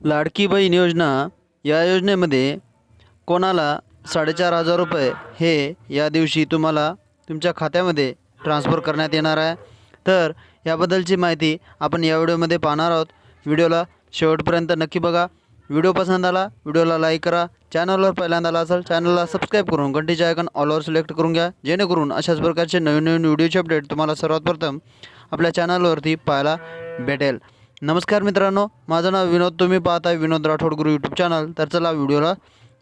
लाडकी बहीण योजना या योजनेमध्ये कोणाला साडेचार हजार रुपये हे या दिवशी तुम्हाला तुमच्या खात्यामध्ये ट्रान्स्फर करण्यात येणार आहे. तर याबद्दलची माहिती आपण या व्हिडिओमध्ये पाहणार आहोत. व्हिडिओला शेवटपर्यंत नक्की बघा. व्हिडिओ पसंत आला व्हिडिओला लाईक करा. चॅनलवर पहिल्यांदा आला असेल चॅनलला सबस्क्राईब करून घंटीचे आयकन ऑलवर सिलेक्ट करून घ्या. जेणेकरून अशाच प्रकारचे नवीन नवीन व्हिडिओचे अपडेट तुम्हाला सर्वात प्रथम आपल्या चॅनलवरती पाहायला भेटेल. नमस्कार मित्रांनो माझं नाव विनोद. तुम्ही पाहताय विनोद राठोड गुरु यूट्यूब चॅनल तर चला व्हिडिओला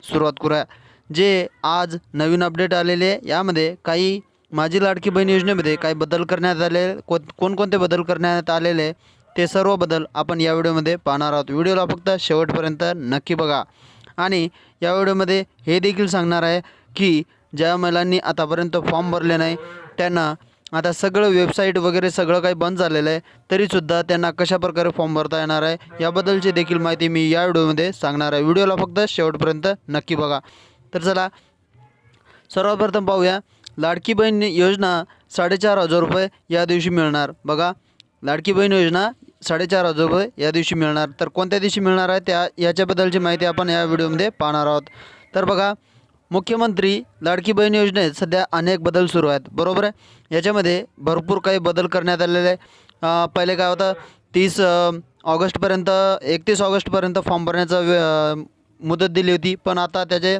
सुरुवात करूया. जे आज नवीन अपडेट आलेले यामध्ये काही माझी लाडकी बहीण योजनेमध्ये काही बदल करण्यात आले को कोणकोणते बदल करण्यात आलेले ते सर्व बदल आपण या व्हिडिओमध्ये पाहणार आहोत. व्हिडिओला फक्त शेवटपर्यंत नक्की बघा. आणि या व्हिडिओमध्ये हे देखील सांगणार आहे की ज्या महिलांनी आतापर्यंत फॉर्म भरले नाही त्यांना आता सगळं वेबसाईट वगैरे सगळं काही बंद झालेलं आहे तरीसुद्धा त्यांना कशा प्रकारे फॉर्म भरता येणार आहे याबद्दलची देखील माहिती मी या व्हिडिओमध्ये सांगणार आहे. व्हिडिओला फक्त शेवटपर्यंत नक्की बघा. तर चला सर्वप्रथम पाहूया लाडकी बहीण योजना साडेचार हजार रुपये या दिवशी मिळणार. बघा लाडकी बहीण योजना साडेचार हजार रुपये या दिवशी मिळणार. तर कोणत्या दिवशी मिळणार आहे त्या याच्याबद्दलची माहिती आपण या व्हिडिओमध्ये पाहणार आहोत. तर बघा मुख्यमंत्री लाडकी बहीण योजनेत सध्या अनेक बदल सुरू आहेत. बरोबर आहे? याच्यामध्ये भरपूर काही बदल करण्यात आलेले आहे पहिले काय होतं? तीस ऑगस्टपर्यंत एकतीस ऑगस्टपर्यंत फॉर्म भरण्याचा वे मुदत दिली होती. पण आता त्याचे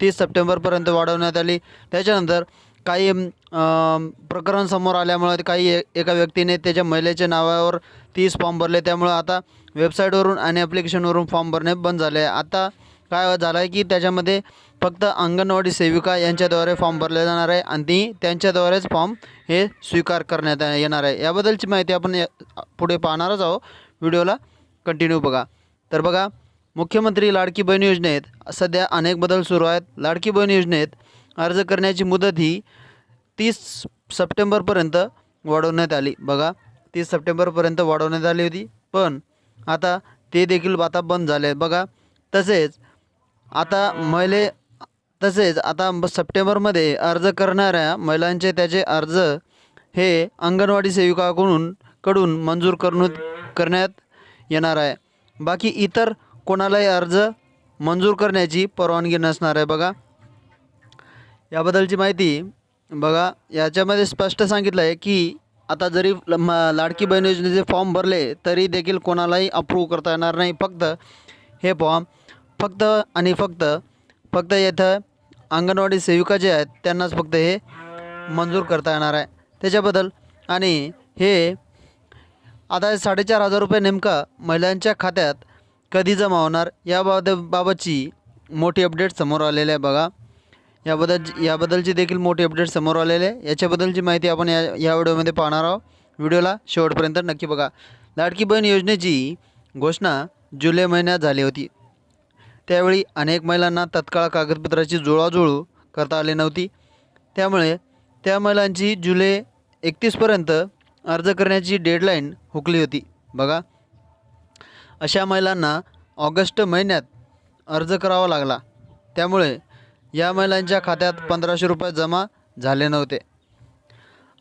तीस सप्टेंबरपर्यंत वाढवण्यात आली. त्याच्यानंतर काही प्रकरण समोर आल्यामुळे काही ए- एका व्यक्तीने त्याच्या महिलेच्या नावावर तीस फॉर्म भरले. त्यामुळं आता वेबसाईटवरून आणि ॲप्लिकेशनवरून फॉर्म भरणे बंद झाले आहे. आता काय झालं आहे की त्याच्यामध्ये फक्त अंगणवाडी सेविका यांच्याद्वारे फॉर्म भरले जाणार आहे आणि ती त्यांच्याद्वारेच फॉर्म हे स्वीकार करण्यात येणार आहे. याबद्दलची माहिती आपण पुढे पाहणारच आहोत. व्हिडिओला कंटिन्यू बघा. तर बघा मुख्यमंत्री लाडकी बहीण योजनेत सध्या अनेक बदल सुरू आहेत. लाडकी बहीण योजनेत अर्ज करण्याची मुदत ही तीस सप्टेंबरपर्यंत वाढवण्यात आली. बघा तीस सप्टेंबरपर्यंत वाढवण्यात आली होती पण आता ते देखील आता बंद झाले आहेत. बघा तसेच आता महिले तसेच आता सप्टेंबरमध्ये अर्ज करणाऱ्या महिलांचे त्याचे अर्ज हे अंगणवाडी सेविकाकडून कडून मंजूर करून करण्यात येणार आहे. बाकी इतर कोणालाही अर्ज मंजूर करण्याची परवानगी नसणार आहे. बघा याबद्दलची माहिती बघा. याच्यामध्ये स्पष्ट सांगितलं आहे की आता जरी ल- म लाडकी बहीण योजनेचे फॉर्म भरले तरी देखील कोणालाही अप्रूव्ह करता येणार नाही. फक्त हे फॉर्म फक्त आणि फक्त फक्त येथं अंगणवाडी सेविका जे आहेत त्यांनाच फक्त हे मंजूर करता येणार आहे. त्याच्याबद्दल आणि हे आता साडेचार हजार रुपये नेमका महिलांच्या खात्यात कधी जमा होणार याबाबत बाबतची मोठी अपडेट समोर आलेली आहे बघा. याबद्दल याबद्दलची देखील मोठी अपडेट समोर आलेली आहे. याच्याबद्दलची माहिती आपण या या व्हिडिओमध्ये पाहणार आहोत. व्हिडिओला शेवटपर्यंत नक्की बघा. लाडकी बहीण योजनेची घोषणा जुलै महिन्यात झाली होती. त्यावेळी अनेक महिलांना तत्काळ कागदपत्राची जुळवाजुळव करता आली नव्हती. त्यामुळे त्या महिलांची जुलै एकतीसपर्यंत अर्ज करण्याची डेडलाईन हुकली होती. बघा अशा महिलांना ऑगस्ट महिन्यात अर्ज करावा लागला. त्यामुळे या महिलांच्या खात्यात पंधराशे रुपये जमा झाले नव्हते.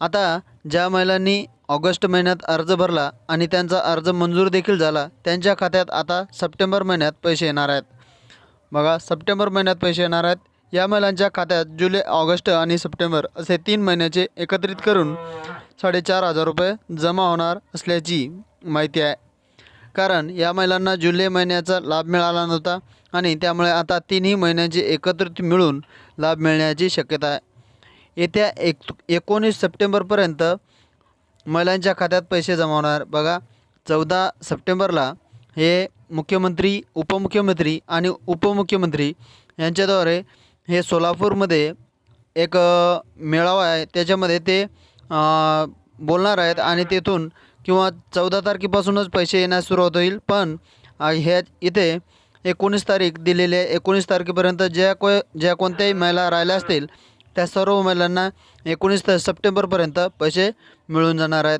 आता ज्या महिलांनी ऑगस्ट महिन्यात अर्ज भरला आणि त्यांचा अर्ज मंजूर देखील झाला त्यांच्या खात्यात आता सप्टेंबर महिन्यात पैसे येणार आहेत. बघा सप्टेंबर महिन्यात पैसे येणार आहेत. या महिलांच्या खात्यात जुलै ऑगस्ट आणि सप्टेंबर असे तीन महिन्याचे एकत्रित करून साडेचार हजार रुपये जमा होणार असल्याची माहिती आहे. कारण या महिलांना जुलै महिन्याचा लाभ मिळाला नव्हता आणि त्यामुळे आता तिन्ही महिन्यांचे एकत्रित मिळून लाभ मिळण्याची शक्यता आहे. येत्या एक एकोणीस सप्टेंबरपर्यंत महिलांच्या खात्यात पैसे जमा होणार. बघा चौदा सप्टेंबरला हे मुख्यमंत्री उपमुख्यमंत्री आणि उपमुख्यमंत्री यांच्याद्वारे हे सोलापूरमध्ये एक मेळावा आहे. त्याच्यामध्ये ते बोलणार आहेत आणि तेथून किंवा चौदा तारखेपासूनच पैसे येण्यास सुरुवात होईल. पण ह्या इथे एकोणीस तारीख दिलेली आहे. एकोणीस तारखेपर्यंत ज्या को ज्या कोणत्याही महिला राहिल्या असतील त्या सर्व महिलांना एकोणीस त- सप्टेंबरपर्यंत पैसे मिळून जाणार आहेत.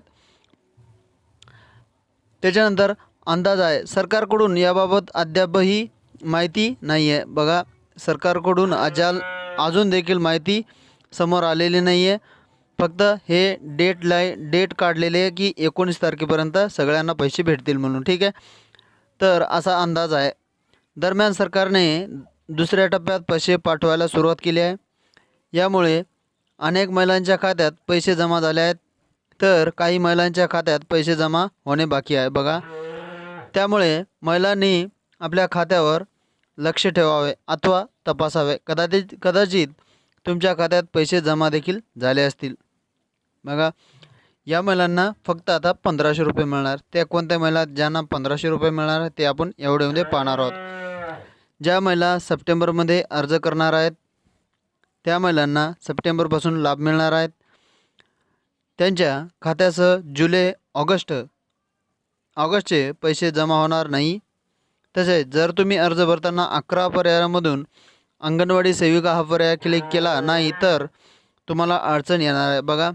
त्याच्यानंतर अंदाज आहे. सरकारकडून याबाबत अद्यापही माहिती नाही आहे बघा सरकारकडून अजाल अजून देखील माहिती समोर आलेली नाही आहे फक्त हे डेट लाय डेट काढलेले आहे की एकोणीस तारखेपर्यंत सगळ्यांना पैसे भेटतील म्हणून ठीक आहे? तर असा अंदाज आहे. दरम्यान सरकारने दुसऱ्या टप्प्यात पैसे पाठवायला सुरुवात केली आहे. यामुळे अनेक महिलांच्या खात्यात पैसे जमा झाले आहेत. तर काही महिलांच्या खात्यात पैसे जमा होणे बाकी आहे. बघा त्यामुळे महिलांनी आपल्या खात्यावर लक्ष ठेवावे अथवा तपासावे. कदाचित कदाचित तुमच्या खात्यात पैसे जमा देखील झाले असतील. बघा या महिलांना फक्त आता पंधराशे रुपये मिळणार. त्या कोणत्या महिला ज्यांना पंधराशे रुपये मिळणार ते आपण एवढेमध्ये पाहणार आहोत. ज्या महिला सप्टेंबरमध्ये अर्ज करणार आहेत त्या महिलांना सप्टेंबरपासून लाभ मिळणार आहेत. त्यांच्या खात्यासह जुलै ऑगस्ट ऑगस्टचे पैसे जमा होणार नाही. तसेच जर तुम्ही अर्ज भरताना अकरा पर्यायामधून अंगणवाडी सेविका हा पर्याय क्लिक केला नाही तर तुम्हाला अडचण येणार आहे. बघा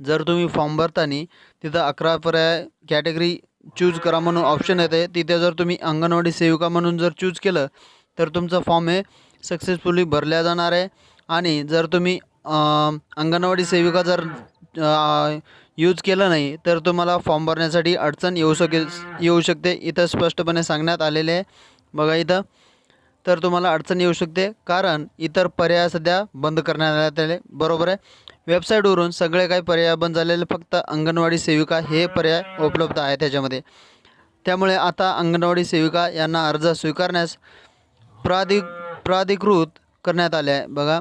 जर तुम्ही फॉर्म भरताना तिथं अकरा पर्याय कॅटेगरी चूज करा म्हणून ऑप्शन येते. तिथे जर तुम्ही अंगणवाडी सेविका म्हणून जर चूज केलं तर तुमचं फॉर्म हे सक्सेसफुली भरल्या जाणार आहे. आणि जर तुम्ही अंगणवाडी सेविका जर यूज केलं नाही तर तुम्हाला फॉर्म भरण्यासाठी अडचण येऊ शकेल येऊ शकते. इथं स्पष्टपणे सांगण्यात आलेले आहे. बघा इथं. तर तुम्हाला अडचण येऊ शकते कारण इतर पर्याय सध्या बंद करण्यात आले बरोबर आहे. वेबसाईटवरून सगळे काही पर्याय बंद झालेले फक्त अंगणवाडी सेविका हे पर्याय उपलब्ध आहे त्याच्यामध्ये. त्यामुळे आता अंगणवाडी सेविका यांना अर्ज स्वीकारण्यास प्राधिक प्राधिकृत करण्यात आले आहे. बघा.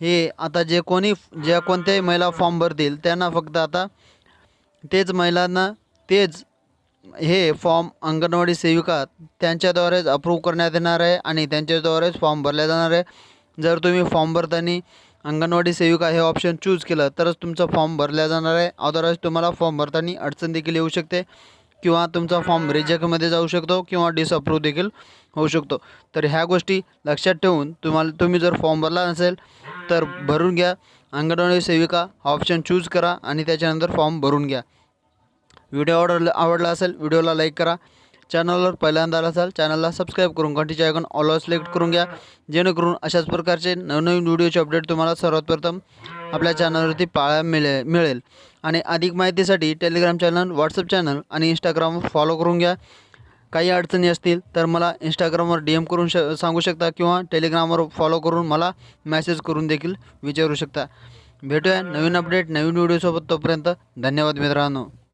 हे आता जे कोणी ज्या कोणत्याही महिला फॉर्म भरतील त्यांना फक्त आता तेच महिलांना तेच हे फॉर्म अंगणवाडी सेविका त्यांच्याद्वारेच अप्रूव्ह करण्यात येणार आहे आणि त्यांच्याद्वारेच फॉर्म भरल्या जाणार आहे. जर तुम्ही फॉर्म भरताना अंगणवाडी सेविका हे ऑप्शन चूज केलं तरच तुमचा फॉर्म भरला जाणार आहे. अदरवाईज तुम्हाला फॉर्म भरताना अडचण देखील येऊ शकते. किंवा तुमचा फॉर्म रिजेक्टमध्ये जाऊ शकतो किंवा डिसअप्रूव्ह देखील होऊ शकतो. तर ह्या गोष्टी लक्षात ठेवून तुम्हाला तुम्ही जर फॉर्म भरला नसेल तर भरून घ्या. अंगणवाडी सेविका ऑप्शन चूज करा आणि त्याच्यानंतर फॉर्म भरून घ्या. व्हिडिओ आवडला आवडला असेल व्हिडिओला लाईक करा. चॅनलवर पहिल्यांदा आला असाल चॅनलला सबस्क्राईब करून घंटीचे आयकॉन ऑल सिलेक्ट करून घ्या. जेणेकरून अशाच प्रकारचे नवनवीन व्हिडिओचे अपडेट तुम्हाला सर्वात प्रथम आपल्या चॅनलवरती पाहायला मिळे मिळेल. आणि अधिक माहितीसाठी टेलिग्राम चॅनल व्हॉट्सअप चॅनल आणि इंस्टाग्रामवर फॉलो करून घ्या. काही अडचणी असतील तर मला इंस्टाग्रामवर डी एम करून श सांगू शकता किंवा टेलिग्रामवर फॉलो करून मला मेसेज करून देखील विचारू शकता. भेटूया नवीन अपडेट नवीन व्हिडिओसोबत तोपर्यंत. धन्यवाद मित्रांनो.